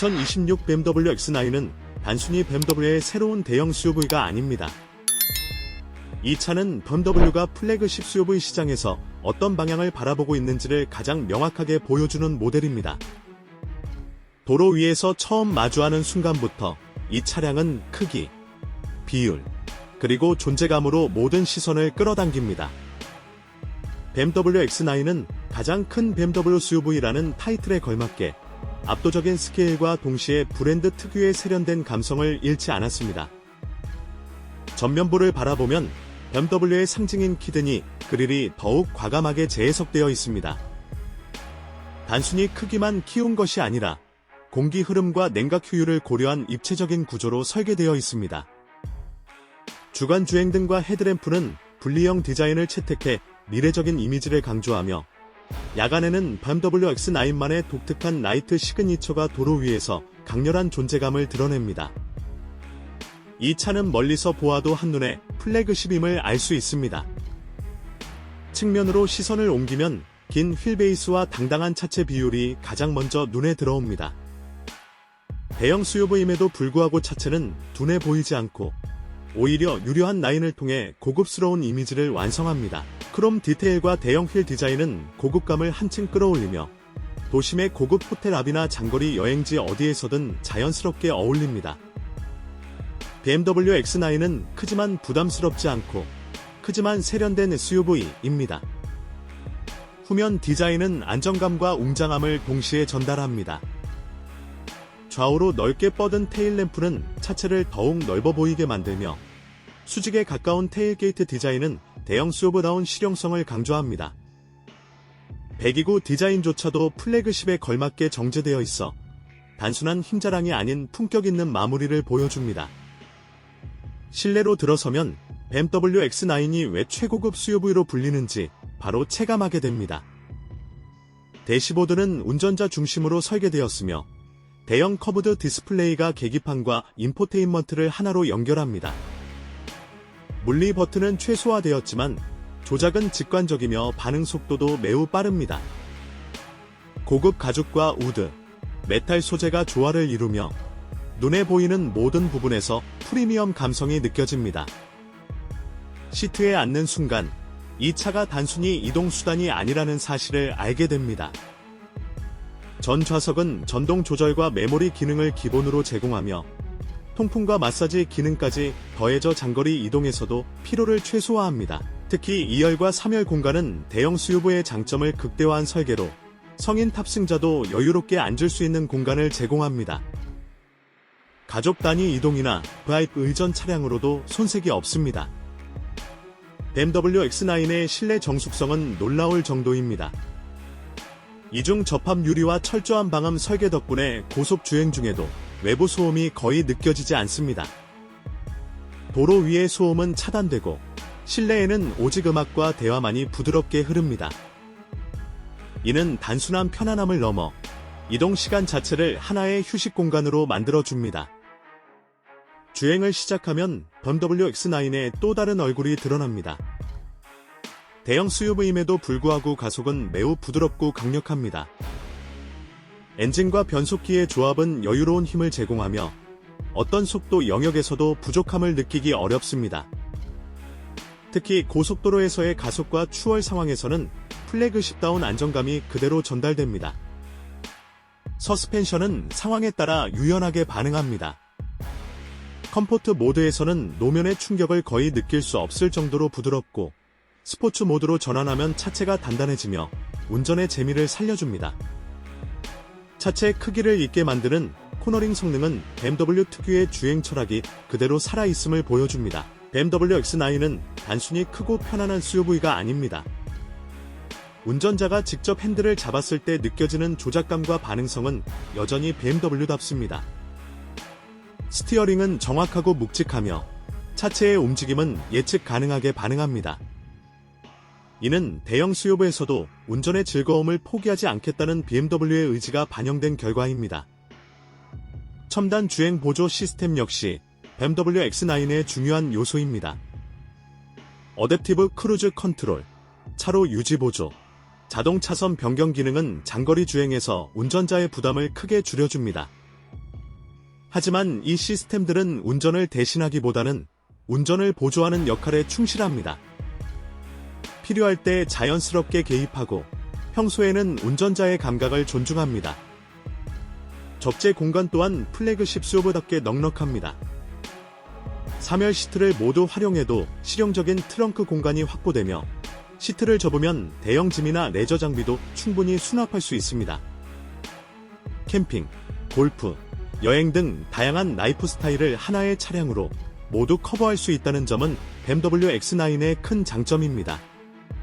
2026 BMW X9은 단순히 BMW의 새로운 대형 SUV가 아닙니다. 이 차는 BMW가 플래그십 SUV 시장에서 어떤 방향을 바라보고 있는지를 가장 명확하게 보여주는 모델입니다. 도로 위에서 처음 마주하는 순간부터 이 차량은 크기, 비율, 그리고 존재감으로 모든 시선을 끌어당깁니다. BMW X9은 가장 큰 BMW SUV라는 타이틀에 걸맞게 압도적인 스케일과 동시에 브랜드 특유의 세련된 감성을 잃지 않았습니다. 전면부를 바라보면 BMW의 상징인 키드니 그릴이 더욱 과감하게 재해석되어 있습니다. 단순히 크기만 키운 것이 아니라 공기 흐름과 냉각 효율을 고려한 입체적인 구조로 설계되어 있습니다. 주간 주행 등과 헤드램프는 분리형 디자인을 채택해 미래적인 이미지를 강조하며 야간에는 BMW X9만의 독특한 라이트 시그니처가 도로 위에서 강렬한 존재감을 드러냅니다. 이 차는 멀리서 보아도 한눈에 플래그십임을 알 수 있습니다. 측면으로 시선을 옮기면 긴 휠베이스와 당당한 차체 비율이 가장 먼저 눈에 들어옵니다. 대형 SUV임에도 불구하고 차체는 둔해 보이지 않고 오히려 유려한 라인을 통해 고급스러운 이미지를 완성합니다. 크롬 디테일과 대형 휠 디자인은 고급감을 한층 끌어올리며 도심의 고급 호텔 앞이나 장거리 여행지 어디에서든 자연스럽게 어울립니다. BMW X9은 크지만 부담스럽지 않고 크지만 세련된 SUV입니다. 후면 디자인은 안정감과 웅장함을 동시에 전달합니다. 좌우로 넓게 뻗은 테일램프는 차체를 더욱 넓어 보이게 만들며 수직에 가까운 테일게이트 디자인은 대형 SUV다운 실용성을 강조합니다. 배기구 디자인조차도 플래그십에 걸맞게 정제되어 있어 단순한 힘자랑이 아닌 품격 있는 마무리를 보여줍니다. 실내로 들어서면 BMW X9이 왜 최고급 SUV로 불리는지 바로 체감하게 됩니다. 대시보드는 운전자 중심으로 설계되었으며 대형 커브드 디스플레이가 계기판과 인포테인먼트를 하나로 연결합니다. 물리 버튼은 최소화되었지만 조작은 직관적이며 반응 속도도 매우 빠릅니다. 고급 가죽과 우드, 메탈 소재가 조화를 이루며 눈에 보이는 모든 부분에서 프리미엄 감성이 느껴집니다. 시트에 앉는 순간 이 차가 단순히 이동수단이 아니라는 사실을 알게 됩니다. 전 좌석은 전동 조절과 메모리 기능을 기본으로 제공하며 통풍과 마사지 기능까지 더해져 장거리 이동에서도 피로를 최소화합니다. 특히 2열과 3열 공간은 대형 SUV의 장점을 극대화한 설계로 성인 탑승자도 여유롭게 앉을 수 있는 공간을 제공합니다. 가족 단위 이동이나 VIP 의전 차량으로도 손색이 없습니다. BMW X9의 실내 정숙성은 놀라울 정도입니다. 이중 접합 유리와 철저한 방음 설계 덕분에 고속 주행 중에도 외부 소음이 거의 느껴지지 않습니다. 도로 위의 소음은 차단되고 실내에는 오직 음악과 대화만이 부드럽게 흐릅니다. 이는 단순한 편안함을 넘어 이동 시간 자체를 하나의 휴식 공간으로 만들어줍니다. 주행을 시작하면 BMW X9의 또 다른 얼굴이 드러납니다. 대형 SUV임에도 불구하고 가속은 매우 부드럽고 강력합니다. 엔진과 변속기의 조합은 여유로운 힘을 제공하며 어떤 속도 영역에서도 부족함을 느끼기 어렵습니다. 특히 고속도로에서의 가속과 추월 상황에서는 플래그십다운 안정감이 그대로 전달됩니다. 서스펜션은 상황에 따라 유연하게 반응합니다. 컴포트 모드에서는 노면의 충격을 거의 느낄 수 없을 정도로 부드럽고 스포츠 모드로 전환하면 차체가 단단해지며 운전의 재미를 살려줍니다. 차체 크기를 있게 만드는 코너링 성능은 BMW 특유의 주행 철학이 그대로 살아있음을 보여줍니다. BMW X9은 단순히 크고 편안한 SUV가 아닙니다. 운전자가 직접 핸들을 잡았을 때 느껴지는 조작감과 반응성은 여전히 BMW답습니다. 스티어링은 정확하고 묵직하며 차체의 움직임은 예측 가능하게 반응합니다. 이는 대형 SUV에서도 운전의 즐거움을 포기하지 않겠다는 BMW의 의지가 반영된 결과입니다. 첨단 주행 보조 시스템 역시 BMW X9의 중요한 요소입니다. 어댑티브 크루즈 컨트롤, 차로 유지 보조, 자동 차선 변경 기능은 장거리 주행에서 운전자의 부담을 크게 줄여줍니다. 하지만 이 시스템들은 운전을 대신하기보다는 운전을 보조하는 역할에 충실합니다. 필요할 때 자연스럽게 개입하고 평소에는 운전자의 감각을 존중합니다. 적재 공간 또한 플래그십 수요보답게 넉넉합니다. 3열 시트를 모두 활용해도 실용적인 트렁크 공간이 확보되며 시트를 접으면 대형 짐이나 레저 장비도 충분히 수납할 수 있습니다. 캠핑, 골프, 여행 등 다양한 라이프 스타일을 하나의 차량으로 모두 커버할 수 있다는 점은 BMW X9의 큰 장점입니다.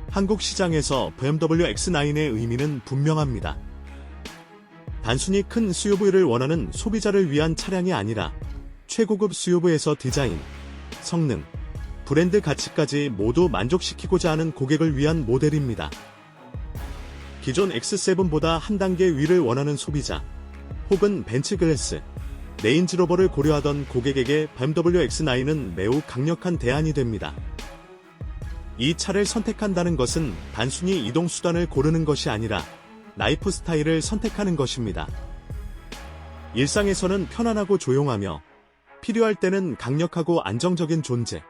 한국 시장에서 BMW X9의 의미는 분명합니다. 단순히 큰 SUV를 원하는 소비자를 위한 차량이 아니라 최고급 SUV에서 디자인, 성능, 브랜드 가치까지 모두 만족시키고자 하는 고객을 위한 모델입니다. 기존 X7보다 한 단계 위를 원하는 소비자, 혹은 벤츠글래스, 레인지로버를 고려하던 고객에게 BMW X9은 매우 강력한 대안이 됩니다. 이 차를 선택한다는 것은 단순히 이동수단을 고르는 것이 아니라 라이프 스타일을 선택하는 것입니다. 일상에서는 편안하고 조용하며 필요할 때는 강력하고 안정적인 존재.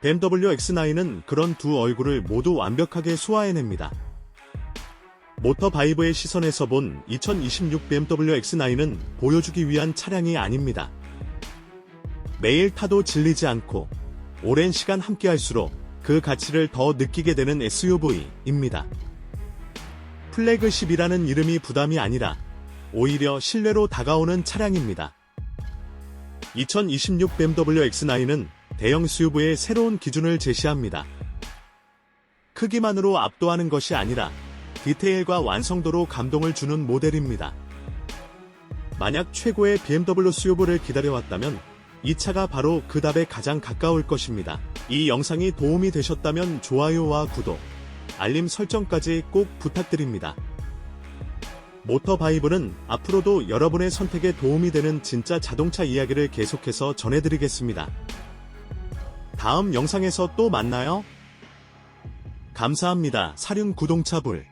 BMW X9은 그런 두 얼굴을 모두 완벽하게 소화해냅니다. 모터 바이브의 시선에서 본 2026 BMW X9은 보여주기 위한 차량이 아닙니다. 매일 타도 질리지 않고 오랜 시간 함께 할수록 그 가치를 더 느끼게 되는 SUV입니다. 플래그십이라는 이름이 부담이 아니라 오히려 신뢰로 다가오는 차량입니다. 2026 BMW X9은 대형 SUV의 새로운 기준을 제시합니다. 크기만으로 압도하는 것이 아니라 디테일과 완성도로 감동을 주는 모델입니다. 만약 최고의 BMW SUV를 기다려왔다면 이 차가 바로 그 답에 가장 가까울 것입니다. 이 영상이 도움이 되셨다면 좋아요와 구독, 알림 설정까지 꼭 부탁드립니다. 모터바이브는 앞으로도 여러분의 선택에 도움이 되는 진짜 자동차 이야기를 계속해서 전해드리겠습니다. 다음 영상에서 또 만나요. 감사합니다. 사륜 구동차 불